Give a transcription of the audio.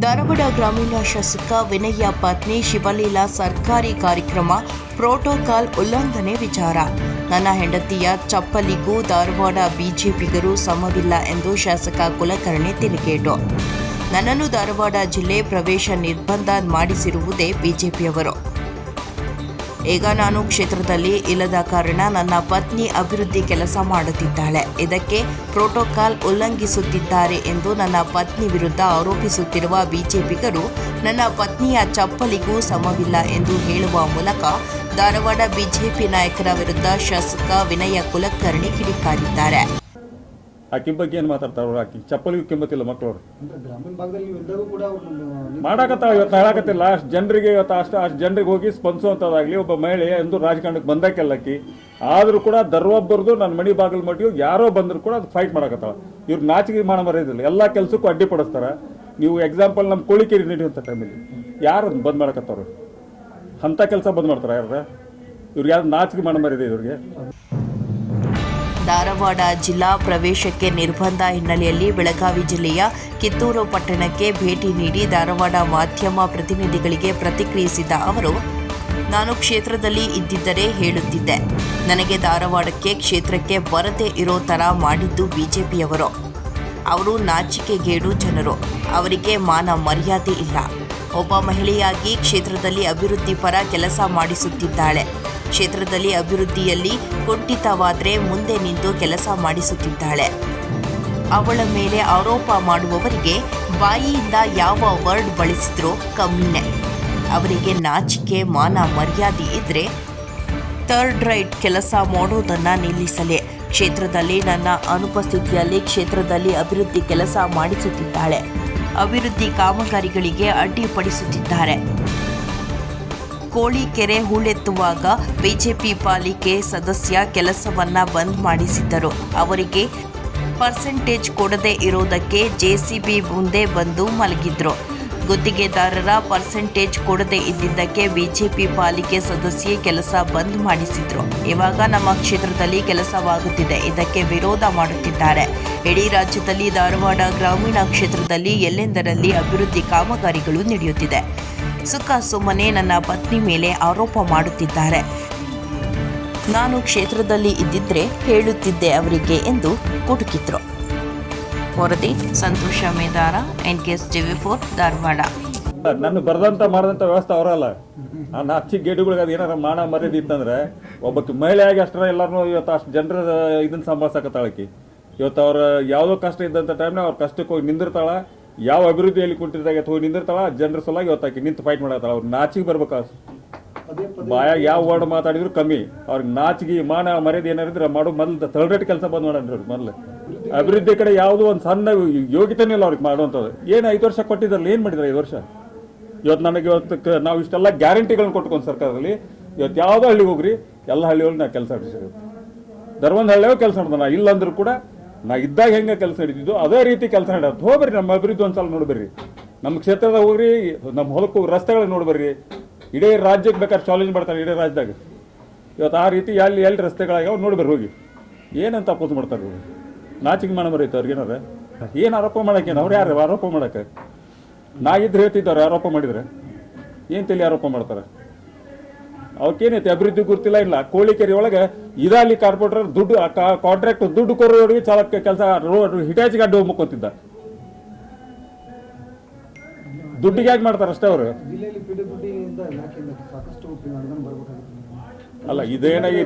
ಧಾರವಾಡ ಗ್ರಾಮೀಣ ಶಾಸಕ ವಿನಯ್ಯ ಪತ್ನಿ ಶಿವಲೀಲಾ ಸರ್ಕಾರಿ ಕಾರ್ಯಕ್ರಮ, ಪ್ರೋಟೋಕಾಲ್ ಉಲ್ಲಂಘನೆ ವಿಚಾರ. ನನ್ನ ಹೆಂಡತಿಯ ಚಪ್ಪಲಿಗೂ ಧಾರವಾಡ ಬಿಜೆಪಿಗರು ಸಮವಿಲ್ಲ ಎಂದು ಶಾಸಕ ಕುಲಕರ್ಣಿ ತಿರುಗೇಟು. ನನ್ನನ್ನು ಧಾರವಾಡ ಜಿಲ್ಲೆ ಪ್ರವೇಶ ನಿರ್ಬಂಧ ಮಾಡಿಸಿರುವುದೇ ಬಿಜೆಪಿಯವರು. ಈಗ ನಾನು ಕ್ಷೇತ್ರದಲ್ಲಿ ಇಲ್ಲದ ಕಾರಣ ನನ್ನ ಪತ್ನಿ ಅಭಿವೃದ್ಧಿ ಕೆಲಸ ಮಾಡುತ್ತಿದ್ದಾಳೆ. ಇದಕ್ಕೆ ಪ್ರೋಟೋಕಾಲ್ ಉಲ್ಲಂಘಿಸುತ್ತಿದ್ದಾರೆ ಎಂದು ನನ್ನ ಪತ್ನಿ ವಿರುದ್ಧ ಆರೋಪಿಸುತ್ತಿರುವ ಬಿಜೆಪಿಗರು ನನ್ನ ಪತ್ನಿಯ ಚಪ್ಪಲಿಗೂ ಸಮವಿಲ್ಲ ಎಂದು ಹೇಳುವ ಮೂಲಕ ಧಾರವಾಡ ಬಿಜೆಪಿ ನಾಯಕರ ವಿರುದ್ಧ ಶಾಸಕ ವಿನಯ ಕುಲಕರ್ಣಿ ಕಿಡಿಕಾರಿದ್ದಾರೆ. ಆಕಿ ಬಗ್ಗೆ ಏನು ಮಾತಾಡ್ತಾರ ಅವ್ರು? ಆಕಿ ಚಪ್ಪಲಿಗೂ ಕಿಮ್ಮತ್ತಿಲ್ಲ ಮಕ್ಕಳವ್ರು ಅವ್ರು ಗ್ರಾಮೀಣ ಭಾಗದಲ್ಲಿ ಇದ್ದಾಗ ಕೂಡ ಮಾಡಾಕತ್ತಾವ ಇವತ್ತು ಹೇಳಕತ್ತಿಲ್ಲ. ಅಷ್ಟು ಜನರಿಗೆ ಇವತ್ತು ಅಷ್ಟು ಅಷ್ಟು ಜನರಿಗೆ ಹೋಗಿ ಸ್ಪಂದಿಸುವಂಥದ್ದಾಗಲಿ ಒಬ್ಬ ಮಹಿಳೆ ಎಂದು ರಾಜಕಾರಣಕ್ಕೆ ಬಂದಾಕೆಲ್ಲಕ್ಕಿ. ಆದರೂ ಕೂಡ ದರ್ವೊಬ್ಬರದು ನನ್ನ ಮಣಿ ಬಾಗಿಲು ಮಟ್ಟಿಗೆ ಯಾರೋ ಬಂದರೂ ಕೂಡ ಅದು ಫೈಟ್ ಮಾಡಾಕತ್ತಾವ. ಇವ್ರು ನಾಚಿಕೆ ಮಾಡ ಮರೆಯೋದಿಲ್ಲ. ಎಲ್ಲ ಕೆಲಸಕ್ಕೂ ಅಡ್ಡಿಪಡಿಸ್ತಾರೆ ನೀವು ಎಕ್ಸಾಂಪಲ್ ನಮ್ಮ ಕೋಳಿಕೇರಿ ನಡೆಯುವಂಥ ಟೈಮಲ್ಲಿ ಯಾರು ಬಂದ್ ಮಾಡಕತ್ತವ್ರು? ಅಂಥ ಕೆಲಸ ಬಂದ್ ಮಾಡ್ತಾರೆ ಯಾರ ಇವ್ರಿಗೆ ಯಾರು ನಾಚಿಕೆ ಮಾಡ ಮರಿದೆ ಇವ್ರಿಗೆ ಧಾರವಾಡ ಜಿಲ್ಲಾ ಪ್ರವೇಶಕ್ಕೆ ನಿರ್ಬಂಧ ಹಿನ್ನೆಲೆಯಲ್ಲಿ ಬೆಳಗಾವಿ ಜಿಲ್ಲೆಯ ಕಿತ್ತೂರು ಪಟ್ಟಣಕ್ಕೆ ಭೇಟಿ ನೀಡಿ ಧಾರವಾಡ ಮಾಧ್ಯಮ ಪ್ರತಿನಿಧಿಗಳಿಗೆ ಪ್ರತಿಕ್ರಿಯಿಸಿದ ಅವರು, ನಾನು ಕ್ಷೇತ್ರದಲ್ಲಿ ಇದ್ದಿದ್ದರೆ ಹೇಳುತ್ತಿದ್ದೆ. ನನಗೆ ಧಾರವಾಡಕ್ಕೆ ಕ್ಷೇತ್ರಕ್ಕೆ ಬರದೆ ಇರೋ ಥರ ಮಾಡಿದ್ದು ಬಿಜೆಪಿಯವರು. ಅವರು ನಾಚಿಕೆಗೇಡು ಜನರು. ಅವರಿಗೆ ಮಾನ ಮರ್ಯಾದೆ ಇಲ್ಲ. ಒಬ್ಬ ಮಹಿಳೆಯಾಗಿ ಕ್ಷೇತ್ರದಲ್ಲಿ ಅಭಿವೃದ್ಧಿ ಪರ ಕೆಲಸ ಮಾಡಿಸುತ್ತಿದ್ದಾಳೆ. ಕ್ಷೇತ್ರದಲ್ಲಿ ಅಭಿವೃದ್ಧಿಯಲ್ಲಿ ಕುಂಠಿತವಾದರೆ ಮುಂದೆ ನಿಂತು ಕೆಲಸ ಮಾಡಿಸುತ್ತಿದ್ದಾಳೆ. ಅವಳ ಮೇಲೆ ಆರೋಪ ಮಾಡುವವರಿಗೆ ಬಾಯಿಯಿಂದ ಯಾವ ವರ್ಡ್ ಬಳಸಿದ್ರೂ ಕಮ್ಮಿನೇ. ಅವರಿಗೆ ನಾಚಿಕೆ, ಮಾನ, ಮರ್ಯಾದೆ ಇದ್ರೆ ಥರ್ಡ್ ರೈಟ್ ಕೆಲಸ ಮಾಡೋದನ್ನು ನಿಲ್ಲಿಸಲಿ. ಕ್ಷೇತ್ರದಲ್ಲಿ ನನ್ನ ಅನುಪಸ್ಥಿತಿಯಲ್ಲಿ ಕ್ಷೇತ್ರದಲ್ಲಿ ಅಭಿವೃದ್ಧಿ ಕೆಲಸ ಮಾಡಿಸುತ್ತಿದ್ದಾಳೆ. ಅಭಿವೃದ್ಧಿ ಕಾಮಗಾರಿಗಳಿಗೆ ಅಡ್ಡಿಪಡಿಸುತ್ತಿದ್ದಾರೆ. ಕೋಳಿಕೆರೆ ಹೂಳೆತ್ತುವಾಗ ಬಿಜೆಪಿ ಪಾಲಿಕೆ ಸದಸ್ಯ ಕೆಲಸವನ್ನ ಬಂದ್ ಮಾಡಿಸಿದ್ದರು. ಅವರಿಗೆ ಪರ್ಸೆಂಟೇಜ್ ಕೊಡದೇ ಇರೋದಕ್ಕೆ ಜೆಸಿಬಿ ಮುಂದೆ ಬಂದು ಮಲಗಿದ್ರು. ಗುತ್ತಿಗೆದಾರರ ಪರ್ಸೆಂಟೇಜ್ ಕೊಡದೇ ಇದ್ದಿದ್ದಕ್ಕೆ ಬಿಜೆಪಿ ಪಾಲಿಕೆ ಸದಸ್ಯೆ ಕೆಲಸ ಬಂದ್ ಮಾಡಿಸಿದ್ರು. ಇವಾಗ ನಮ್ಮ ಕ್ಷೇತ್ರದಲ್ಲಿ ಕೆಲಸವಾಗುತ್ತಿದೆ. ಇದಕ್ಕೆ ವಿರೋಧ ಮಾಡುತ್ತಿದ್ದಾರೆ. ಇಡೀ ರಾಜ್ಯದಲ್ಲಿ ಧಾರವಾಡ ಗ್ರಾಮೀಣ ಕ್ಷೇತ್ರದಲ್ಲಿ ಎಲ್ಲೆಂದರಲ್ಲಿ ಅಭಿವೃದ್ಧಿ ಕಾಮಗಾರಿಗಳು ನಡೆಯುತ್ತಿದೆ. ಸುಖ ಸುಮ್ಮನೆ ನನ್ನ ಪತ್ನಿ ಮೇಲೆ ಆರೋಪ ಮಾಡುತ್ತಿದ್ದಾರೆ. ನಾನು ಕ್ಷೇತ್ರದಲ್ಲಿ ಇದ್ದಿದ್ರೆ ಹೇಳುತ್ತಿದ್ದೆ ಅವರಿಗೆ ಎಂದು ಕುಟುಕಿದ್ರು. ವರದಿ, Santosha Medara N K S TV four, Dharwad. ನನ್ನ ಬರದಂತ ಮಾಡದಂತ ವ್ಯವಸ್ಥೆ ಅವರಲ್ಲ. ಆ ನಾಚಿ ಗೇಡುಗಳಿಗೆ ಅದು ಏನಾರ ಮಾಡ ಮರ್ಯಾದೆ ಇತ್ತಂದ್ರೆ ಒಬ್ಬಕ್ಕೆ ಮಹಿಳೆಯಾಗಿ ಅಷ್ಟರ ಎಲ್ಲರೂ ಇವತ್ತು ಅಷ್ಟು ಜನರ ಇದನ್ನ ಸಂಭಾಳಿಸಕತ್ತಾಳಕಿ ಇವತ್ತು ಅವ್ರ ಯಾವುದೋ ಕಷ್ಟ ಇದ್ದಂಥ ಟೈಮ್ನಾಗ ಅವ್ರ ಕಷ್ಟಕ್ಕೆ ಹೋಗಿ ನಿಂದಿರ್ತಾಳ. ಯಾವ ಅಭಿವೃದ್ಧಿಯಲ್ಲಿ ಕುಂಟಿದಾಗ ಅಥವಾ ನಿಂದಿರ್ತಾವ ಜನರ ಸಲುವಾಗಿ ಇವತ್ತಾಕಿ ನಿಂತು ಫೈಟ್ ಮಾಡತ್ತಾಳ ಅವ್ರು ನಾಚಿಗೆ ಬರ್ಬೇಕು? ಬಾಯ ಬಾಯಾಗ ಯಾವ ವರ್ಡ್ ಮಾತಾಡಿದ್ರು ಕಮ್ಮಿ. ಅವ್ರಿಗೆ ನಾಚಿಗೆ ಮಾನ ಮರ್ಯಾದೆ ಏನಾರಿದ್ರೆ ಮಾಡೋ. ಮೊದಲು ರೇಟ್ ಕೆಲಸ ಬಂದ್ ಮಾಡ್ರಿ ಅವ್ರಿಗೆ ಮೊದಲು. ಅಭಿವೃದ್ಧಿ ಕಡೆ ಯಾವುದೋ ಒಂದು ಸಣ್ಣ ಯೋಗ್ಯತೆನೇ ಇಲ್ಲ ಅವ್ರಿಗೆ ಮಾಡುವಂಥದ್ದು. ಏನು ಐದು ವರ್ಷ ಕೊಟ್ಟಿದ್ರಲ್ಲ ಏನು ಮಾಡಿದ್ರೆ ಐದು ವರ್ಷ? ಇವತ್ತು ನನಗೆ ಇವತ್ತು ನಾವು ಇಷ್ಟೆಲ್ಲ ಗ್ಯಾರಂಟಿಗಳನ್ನ ಕೊಟ್ಕೊಂಡು ಸರ್ಕಾರದಲ್ಲಿ ಇವತ್ತು ಯಾವುದೋ ಹಳ್ಳಿಗೆ ಹೋಗ್ರಿ ಎಲ್ಲ ಹಳ್ಳಿಯಲ್ಲಿ ನಾ ಕೆಲಸ ಧರ್ಮದ ಹಳ್ಳಿಯೋ ಕೆಲಸ ನಡೆದ ನಾ ಇಲ್ಲಂದ್ರೂ ಕೂಡ ನಾ ಇದ್ದಾಗ ಹೆಂಗೆ ಕೆಲಸ ನಡೀತಿದ್ದು ಅದೇ ರೀತಿ ಕೆಲಸ ನಡೆಯುತ್ತೆ ಹೋಗ್ಬರ್ರಿ, ನಮ್ಮ ಅಭಿವೃದ್ಧಿ ಒಂದ್ಸಲ ನೋಡ್ಬರ್ರಿ. ನಮ್ಮ ಕ್ಷೇತ್ರದ ಹೋಗ್ರಿ, ನಮ್ಮ ಹೊಲಕ್ಕೆ ರಸ್ತೆಗಳಿಗೆ ನೋಡ್ಬರ್ರಿ. ಇಡೀ ರಾಜ್ಯಕ್ಕೆ ಬೇಕಾದ್ರೆ ಚಾಲೆಂಜ್ ಮಾಡ್ತಾರೆ ಇಡೀ ರಾಜ್ಯದಾಗ. ಇವತ್ತು ಆ ರೀತಿ ಎಲ್ಲಿ ಎಲ್ಲಿ ರಸ್ತೆಗಳಾಗ್ಯಾವ ನೋಡ್ಬರ್ರಿ ಹೋಗಿ. ಏನಂತ ಅಪೋಸ್ ಮಾಡ್ತಾರೆ ಇವರು ನಾಚಿಕೆ ಮಾಡಬರೈತೆ ಬರೀತು ಅವ್ರಿಗೆ ಏನಾರ ಏನು ಆರೋಪ ಮಾಡಕ್ಕೆ? ಅವ್ರು ಯಾರು? ಆರೋಪ ಮಾಡಕ್ಕೆ? ನಾ ಇದ್ರೆ ಹೇಳ್ತಿದ್ದವ್ರು, ಆರೋಪ ಮಾಡಿದ್ರೆ. ಏನು ತಲೆ ಆರೋಪ ಮಾಡ್ತಾರೆ? ಅವಕ್ಕೇನೈತಿ ಅಭಿವೃದ್ಧಿ ಗುರುತಿಲ್ಲ ಇಲ್ಲ. ಕೋಳಿಕೆರೆ ಒಳಗೆ ಇದಾಲಿ ಕಾರ್ಪೊರೇಟರ್ ದುಡ್ಡು ಕಾಂಟ್ರಾಕ್ಟ್ ದುಡ್ಡು ಕೊರೋರಿಗೆ ಚಾಲಕ ಕೆಲಸ ರೋಡ್ ಹಿಟಾಚಿಗೆ ಅಡ್ಡ ಹೋಗ್ಬೇಕಂತಿದ್ದ ದುಡ್ಡಿಗೆ ಯಾಕೆ ಮಾಡ್ತಾರೆ ಅಷ್ಟೇ ಅವರು? ಅಲ್ಲ ಇದೇನಾಗಿ